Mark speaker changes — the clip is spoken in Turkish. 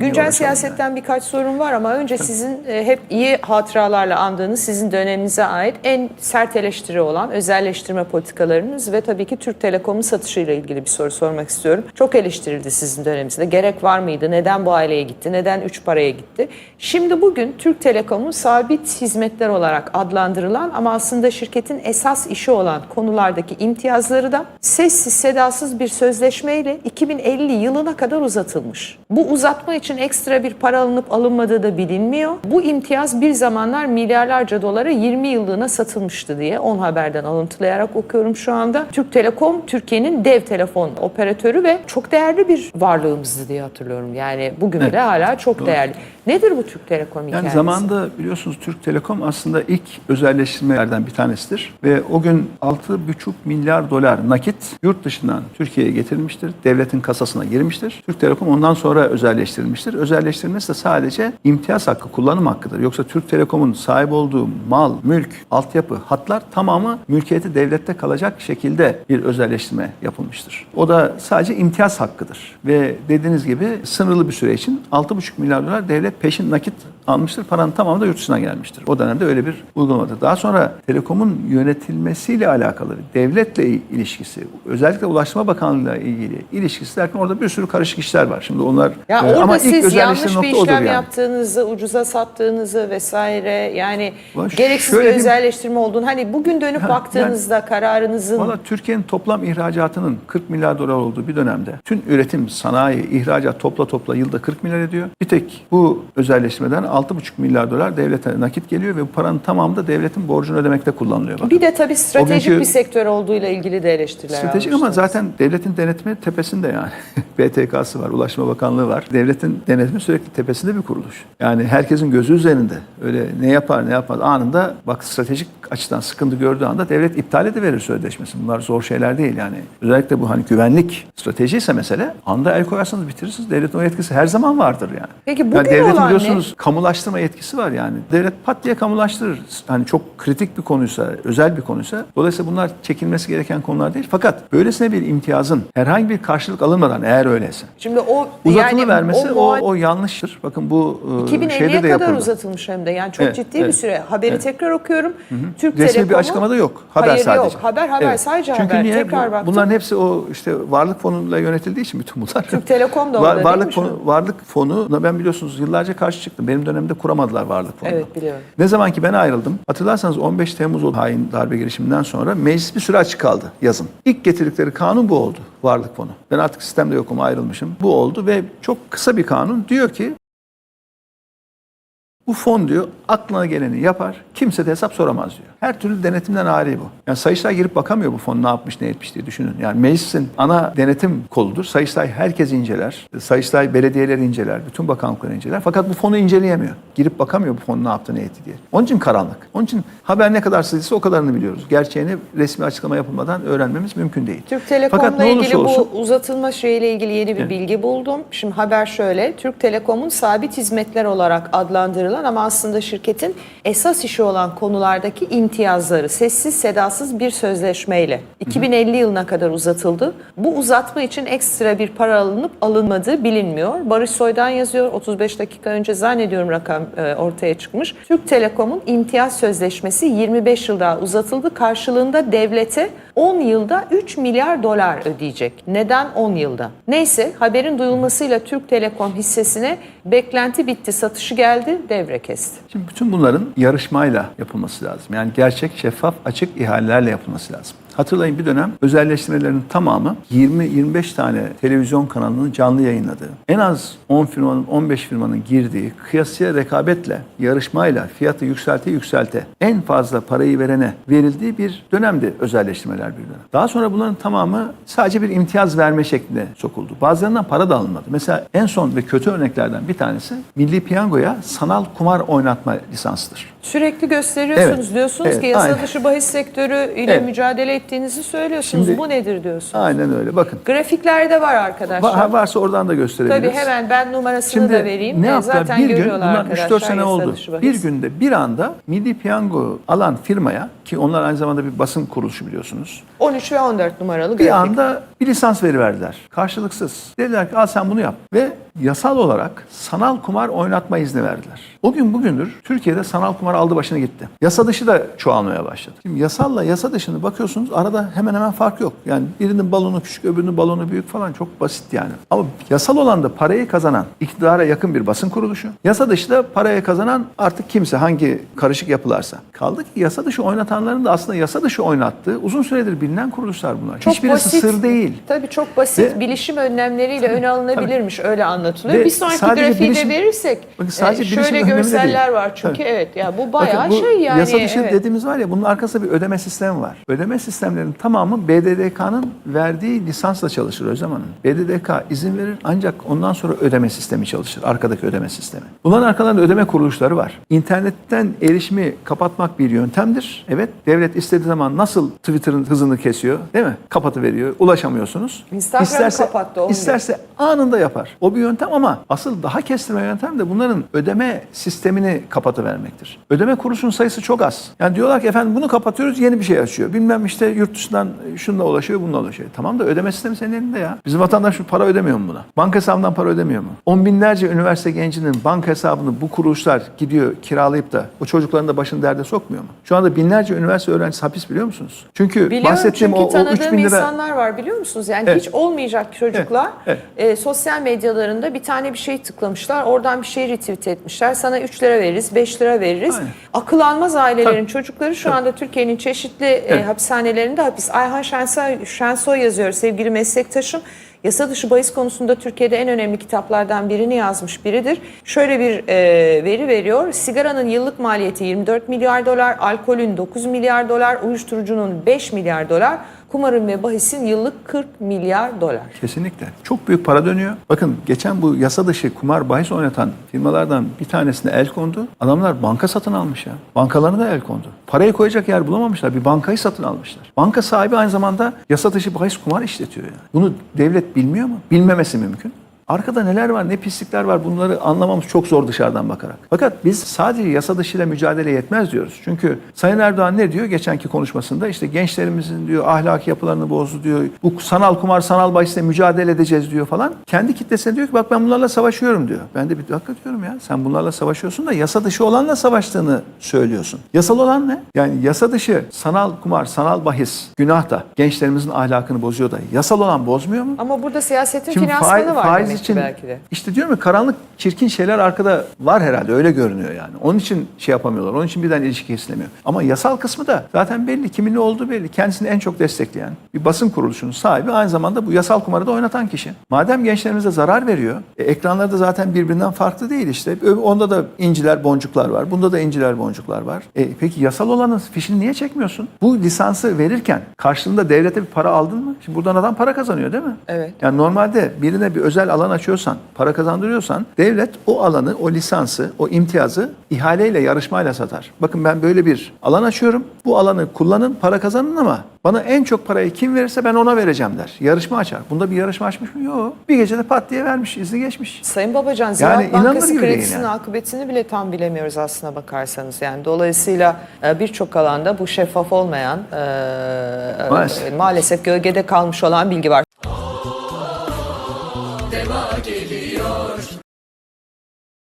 Speaker 1: Güncel siyasetten birkaç sorun var ama önce sizin e, hep iyi hatıralarla andığınız sizin döneminize ait en sert eleştiri olan özelleştirme politikalarınız ve tabii ki Türk Telekom'un satışıyla ilgili bir soru sormak istiyorum. Çok eleştirildi sizin döneminizde. Gerek var mıydı? Neden bu aileye gitti? Neden üç paraya gitti? Şimdi bugün Türk Telekom'un sabit hizmetler olarak adlandırılan ama aslında şirketin esas işi olan konulardaki imtiyazları da sessiz sedasız bir sözleşmeyle 2050 yılına kadar uzatılmış. Bu uzatma için ekstra bir para alınıp alınmadığı da bilinmiyor. Bu imtiyaz bir zamanlar milyarlarca dolara 20 yıllığına satılmıştı diye 10 haberden alıntılayarak okuyorum şu anda. Türk Telekom Türkiye'nin dev telefon operatörü ve çok değerli bir varlığımızdı diye hatırlıyorum. Yani bugün bile hala çok değerli. Nedir bu Türk Telekom
Speaker 2: Yani
Speaker 1: hikayesi?
Speaker 2: zamanda biliyorsunuz Türk Telekom aslında ilk özelleştirmelerden bir tanesidir. Ve o gün 6,5 milyar dolar nakit yurt dışından Türkiye'ye getirilmiştir. Devletin kasasına girmiştir. Türk Telekom ondan sonra özelleştirilmiştir. Özelleştirilmesi de sadece imtiyaz hakkı, kullanım hakkıdır. Yoksa Türk Telekom'un sahip olduğu mal, mülk, altyapı, hatlar tamamı mülkiyeti devlette kalacak şekilde bir özelleştirme yapılmıştır. O da sadece imtiyaz hakkıdır. Ve dediğiniz gibi sınırlı bir süre için 6,5 milyar dolar devlet peşin nakit almıştır. Paranın tamamı da yurt dışına gelmiştir. O dönemde öyle bir uygulamadır. Daha sonra Telekom'un yönetilmesiyle alakalı devletle ilişkisi, özellikle Ulaştırma Bakanlığı'yla ilgili ilişkisi derken orada bir sürü karışık işler var. Şimdi onlar
Speaker 1: Ya
Speaker 2: e, ama ilk
Speaker 1: siz yanlış bir işlem
Speaker 2: yani.
Speaker 1: yaptığınızı, ucuza sattığınızı vesaire yani
Speaker 2: Ulan
Speaker 1: gereksiz bir özelleştirme olduğunu hani bugün dönüp
Speaker 2: Ha,
Speaker 1: baktığınızda kararınızın
Speaker 2: Valla Türkiye'nin toplam ihracatının 40 milyar dolar olduğu bir dönemde tüm üretim, sanayi, ihracat topla topla yılda 40 milyar ediyor. Bir tek bu özelleştirmeden 6,5 milyar dolar devlete nakit geliyor ve bu paranın tamamı da devletin borcunu ödemekte kullanılıyor. Bakın.
Speaker 1: bir de tabii stratejik
Speaker 2: günkü-
Speaker 1: bir sektör olduğuyla ilgili de eleştiriler
Speaker 2: Stratejik ama zaten devletin denetimi tepesinde yani. BTK'sı var, Ulaşma Bakanlığı var. Devletin denetimi sürekli tepesinde bir kuruluş. Yani herkesin gözü üzerinde. Öyle ne yapar ne yapar anında bak stratejik açıdan sıkıntı gördüğü anda devlet iptal ediverir sözleşmesini. Bunlar zor şeyler değil yani. Özellikle bu hani güvenlik strateji ise mesele anda el koyarsanız bitirirsiniz. Devletin o yetkisi her zaman vardır yani.
Speaker 1: Peki
Speaker 2: yani
Speaker 1: bugün
Speaker 2: devletin
Speaker 1: olan ne?
Speaker 2: biliyorsunuz kamulaştırma yetkisi var yani. Devlet pat diye kamulaştırır. Hani çok kritik bir konuysa, özel bir konuysa. Dolayısıyla bunlar çekilmesi gereken konular değil. Fakat böylesine bir imtiyazın herhangi bir karşılık alınmadan eğer öyleyse.
Speaker 1: Şimdi o
Speaker 2: Uzatımı
Speaker 1: yani
Speaker 2: vermesi o, o, yanlıştır. Bakın bu e,
Speaker 1: 2050'ye
Speaker 2: şeyde de
Speaker 1: kadar
Speaker 2: yapıldı.
Speaker 1: uzatılmış hem de. Yani çok
Speaker 2: Evet,
Speaker 1: ciddi bir
Speaker 2: evet.
Speaker 1: süre. Haberi tekrar okuyorum. Türk
Speaker 2: Resmi bir
Speaker 1: Telekom'u-
Speaker 2: açıklamada yok. Haber
Speaker 1: Hayır
Speaker 2: sadece.
Speaker 1: yok. Haber haber sadece
Speaker 2: Çünkü
Speaker 1: haber.
Speaker 2: niye?
Speaker 1: Tekrar
Speaker 2: Bu-
Speaker 1: baktım.
Speaker 2: Bunların hepsi o işte varlık fonuyla yönetildiği için bütün bunlar.
Speaker 1: Türk Telekom da
Speaker 2: Var-
Speaker 1: orada değil
Speaker 2: varlık
Speaker 1: mi
Speaker 2: fonu, varlık fonu ben biliyorsunuz yıllarca karşı çıktım. Benim dönemde kuramadılar varlık fonunu.
Speaker 1: Evet, biliyorum.
Speaker 2: Ne zaman ki ben ayrıldım. Hatırlarsanız 15 Temmuz o hain darbe girişiminden sonra meclis bir süre açık kaldı yazın. İlk getirdikleri kanun bu oldu. Varlık fonu. Ben artık sistemde yokum ayrılmışım. Bu oldu ve çok kısa bir kanun diyor ki bu fon diyor aklına geleni yapar, kimse de hesap soramaz diyor. Her türlü denetimden ari bu. Yani Sayıştay girip bakamıyor bu fon ne yapmış ne etmiş diye düşünün. Yani meclisin ana denetim koludur. Sayıştay herkes inceler. Sayıştay belediyeleri inceler, bütün bakanlıkları inceler. Fakat bu fonu inceleyemiyor. Girip bakamıyor bu fon ne yaptı ne etti diye. Onun için karanlık. Onun için haber ne kadar sızıysa o kadarını biliyoruz. Gerçeğini resmi açıklama yapılmadan öğrenmemiz mümkün değil.
Speaker 1: Türk Telekom'la ilgili
Speaker 2: olsun-
Speaker 1: bu uzatılma şeyiyle ilgili yeni bir
Speaker 2: Evet.
Speaker 1: bilgi buldum. Şimdi haber şöyle. Türk Telekom'un sabit hizmetler olarak adlandırılan ama aslında şirketin esas işi olan konulardaki imtiyazları sessiz sedasız bir sözleşmeyle 2050 yılına kadar uzatıldı. Bu uzatma için ekstra bir para alınıp alınmadığı bilinmiyor. Barış Soy'dan yazıyor. 35 dakika önce zannediyorum rakam e, ortaya çıkmış. Türk Telekom'un imtiyaz sözleşmesi 25 yıl daha uzatıldı. Karşılığında devlete 10 yılda 3 milyar dolar ödeyecek. Neden 10 yılda? Neyse haberin duyulmasıyla Türk Telekom hissesine beklenti bitti, satışı geldi, devre kesti.
Speaker 2: Şimdi bütün bunların yarışmayla yapılması lazım. Yani gerçek, şeffaf, açık ihalelerle yapılması lazım. Hatırlayın bir dönem özelleştirmelerin tamamı 20-25 tane televizyon kanalının canlı yayınladığı, en az 10 firmanın 15 firmanın girdiği, kıyasıya rekabetle, yarışmayla fiyatı yükselte yükselte en fazla parayı verene verildiği bir dönemdi özelleştirmeler bir dönem. Daha sonra bunların tamamı sadece bir imtiyaz verme şeklinde sokuldu. Bazılarından para da alınmadı. Mesela en son ve kötü örneklerden bir tanesi Milli Piyango'ya sanal kumar oynatma lisansıdır.
Speaker 1: Sürekli gösteriyorsunuz
Speaker 2: Evet,
Speaker 1: diyorsunuz
Speaker 2: evet,
Speaker 1: ki yasa
Speaker 2: aynen.
Speaker 1: dışı bahis sektörü ile
Speaker 2: Evet.
Speaker 1: mücadele ettiğinizi söylüyorsunuz.
Speaker 2: Şimdi-
Speaker 1: Bu nedir diyorsunuz?
Speaker 2: Aynen öyle. Bakın.
Speaker 1: Grafiklerde var arkadaşlar.
Speaker 2: Va- varsa oradan da gösterebiliriz.
Speaker 1: Tabii hemen ben numarasını
Speaker 2: Şimdi
Speaker 1: da vereyim.
Speaker 2: ne
Speaker 1: Ee,
Speaker 2: yaptılar?
Speaker 1: Zaten
Speaker 2: bir gün,
Speaker 1: görüyorlar
Speaker 2: bundan
Speaker 1: arkadaşlar
Speaker 2: 3-4 sene oldu. Bir günde bir anda Milli Piyango alan firmaya ki onlar aynı zamanda bir basın kuruluşu biliyorsunuz.
Speaker 1: 13 ve 14 numaralı
Speaker 2: Bir
Speaker 1: grafik.
Speaker 2: anda Bir lisans veriverdiler. Karşılıksız. Dediler ki al sen bunu yap. Ve yasal olarak sanal kumar oynatma izni verdiler. O gün bugündür Türkiye'de sanal kumar aldı başına gitti. Yasa dışı da çoğalmaya başladı. Şimdi yasalla yasa dışını bakıyorsunuz arada hemen hemen fark yok. Yani birinin balonu küçük öbürünün balonu büyük falan çok basit yani. Ama yasal olan da parayı kazanan iktidara yakın bir basın kuruluşu. Yasa dışı da parayı kazanan artık kimse hangi karışık yapılarsa. Kaldı ki yasa dışı oynatanların da aslında yasa dışı oynattığı uzun süredir bilinen kuruluşlar bunlar.
Speaker 1: Çok
Speaker 2: Hiçbirisi
Speaker 1: basit,
Speaker 2: sır değil.
Speaker 1: Tabii çok basit
Speaker 2: Ve-
Speaker 1: bilişim önlemleriyle öne alınabilirmiş öyle anlatılıyor.
Speaker 2: Ve
Speaker 1: bir sonraki grafiği
Speaker 2: bilişim-
Speaker 1: de verirsek
Speaker 2: Bakın sadece
Speaker 1: e, şöyle görseller
Speaker 2: değil.
Speaker 1: var çünkü
Speaker 2: Tabii.
Speaker 1: evet ya bu bayağı
Speaker 2: Bakın bu
Speaker 1: şey yani.
Speaker 2: Yasa dışı
Speaker 1: evet.
Speaker 2: dediğimiz var ya bunun arkasında bir ödeme sistemi var. Ödeme sistemlerinin tamamı BDDK'nın verdiği lisansla çalışır Özlem Hanım. BDDK izin verir ancak ondan sonra ödeme sistemi çalışır. Arkadaki ödeme sistemi. Bunların arkalarında ödeme kuruluşları var. İnternetten erişimi kapatmak bir yöntemdir. Evet devlet istediği zaman nasıl Twitter'ın hızını kesiyor değil mi? Kapatıveriyor. Ulaşamıyorsunuz.
Speaker 1: Instagram'ı kapattı, onu
Speaker 2: isterse anında yapar. O bir yöntem ama asıl daha kestirme yöntem de bunların ödeme sistemini kapatıvermektir. Ödeme kuruluşunun sayısı çok az. Yani diyorlar ki efendim bunu kapatıyoruz yeni bir şey açıyor. Bilmem işte yurt dışından şununla ulaşıyor bununla ulaşıyor. Tamam da ödeme sistemi senin elinde ya. Bizim vatandaş şu para ödemiyor mu buna? Banka hesabından para ödemiyor mu? On binlerce üniversite gencinin banka hesabını bu kuruluşlar gidiyor kiralayıp da o çocukların da başını derde sokmuyor mu? Şu anda binlerce üniversite öğrencisi hapis biliyor musunuz? Çünkü
Speaker 1: Biliyorum
Speaker 2: bahsettiğim
Speaker 1: çünkü
Speaker 2: o, o 3
Speaker 1: tanıdığım
Speaker 2: bin lira...
Speaker 1: insanlar var biliyor musunuz? Yani
Speaker 2: Evet.
Speaker 1: hiç olmayacak çocuklar
Speaker 2: Evet,
Speaker 1: e, sosyal medyalarında bir tane bir şey tıklamışlar. Oradan bir şey retweet etmişler. Sana 3 lira veririz, 5 lira veririz.
Speaker 2: Aynen.
Speaker 1: Akıl almaz ailelerin
Speaker 2: Tabii.
Speaker 1: çocukları şu anda Türkiye'nin çeşitli e,
Speaker 2: Evet.
Speaker 1: hapishanelerinde hapis. Ayhan Şensoy, Şensoy yazıyor sevgili meslektaşım. Yasa dışı bahis konusunda Türkiye'de en önemli kitaplardan birini yazmış biridir. Şöyle bir e, veri veriyor. Sigaranın yıllık maliyeti 24 milyar dolar, alkolün 9 milyar dolar, uyuşturucunun 5 milyar dolar, kumarın ve bahisin yıllık 40 milyar dolar.
Speaker 2: Kesinlikle. Çok büyük para dönüyor. Bakın geçen bu yasa dışı kumar bahis oynatan firmalardan bir tanesine el kondu. Adamlar banka satın almış ya. Bankalarına da el kondu. Parayı koyacak yer bulamamışlar. Bir bankayı satın almışlar. Banka sahibi aynı zamanda yasa dışı bahis kumar işletiyor yani. Bunu devlet bilmiyor mu? Bilmemesi mümkün. Arkada neler var, ne pislikler var bunları anlamamız çok zor dışarıdan bakarak. Fakat biz sadece yasa dışıyla mücadele yetmez diyoruz. Çünkü Sayın Erdoğan ne diyor geçenki konuşmasında? işte gençlerimizin diyor ahlaki yapılarını bozdu diyor. Bu sanal kumar, sanal bahisle mücadele edeceğiz diyor falan. Kendi kitlesine diyor ki bak ben bunlarla savaşıyorum diyor. Ben de bir dakika diyorum ya sen bunlarla savaşıyorsun da yasa dışı olanla savaştığını söylüyorsun. Yasal olan ne? Yani yasa dışı sanal kumar, sanal bahis günah da gençlerimizin ahlakını bozuyor da yasal olan bozmuyor mu?
Speaker 1: Ama burada siyasetin
Speaker 2: Şimdi
Speaker 1: finansmanı
Speaker 2: faiz,
Speaker 1: var
Speaker 2: faiz
Speaker 1: ki
Speaker 2: için
Speaker 1: belki de.
Speaker 2: işte diyorum ya karanlık çirkin şeyler arkada var herhalde öyle görünüyor yani. Onun için şey yapamıyorlar. Onun için birden ilişki kesilemiyor. Ama yasal kısmı da zaten belli. Kimin ne olduğu belli. Kendisini en çok destekleyen bir basın kuruluşunun sahibi aynı zamanda bu yasal kumarı da oynatan kişi. Madem gençlerimize zarar veriyor, e, ekranları da zaten birbirinden farklı değil işte. Onda da inciler, boncuklar var. Bunda da inciler, boncuklar var. E, peki yasal olanın fişini niye çekmiyorsun? Bu lisansı verirken karşılığında devlete bir para aldın mı? Şimdi buradan adam para kazanıyor değil mi?
Speaker 1: Evet.
Speaker 2: Yani normalde birine bir özel alan açıyorsan, para kazandırıyorsan devlet o alanı, o lisansı, o imtiyazı ihaleyle, yarışmayla satar. Bakın ben böyle bir alan açıyorum. Bu alanı kullanın, para kazanın ama bana en çok parayı kim verirse ben ona vereceğim der. Yarışma açar. Bunda bir yarışma açmış mı? Yok. Bir gecede pat diye vermiş, izni geçmiş.
Speaker 1: Sayın Babacan, Ziraat
Speaker 2: Yani
Speaker 1: Bankası kredisinin
Speaker 2: yani.
Speaker 1: akıbetini bile tam bilemiyoruz aslına bakarsanız. Yani dolayısıyla e, birçok alanda bu şeffaf olmayan, e,
Speaker 2: Maalesef.
Speaker 1: e, maalesef gölgede kalmış olan bilgi var.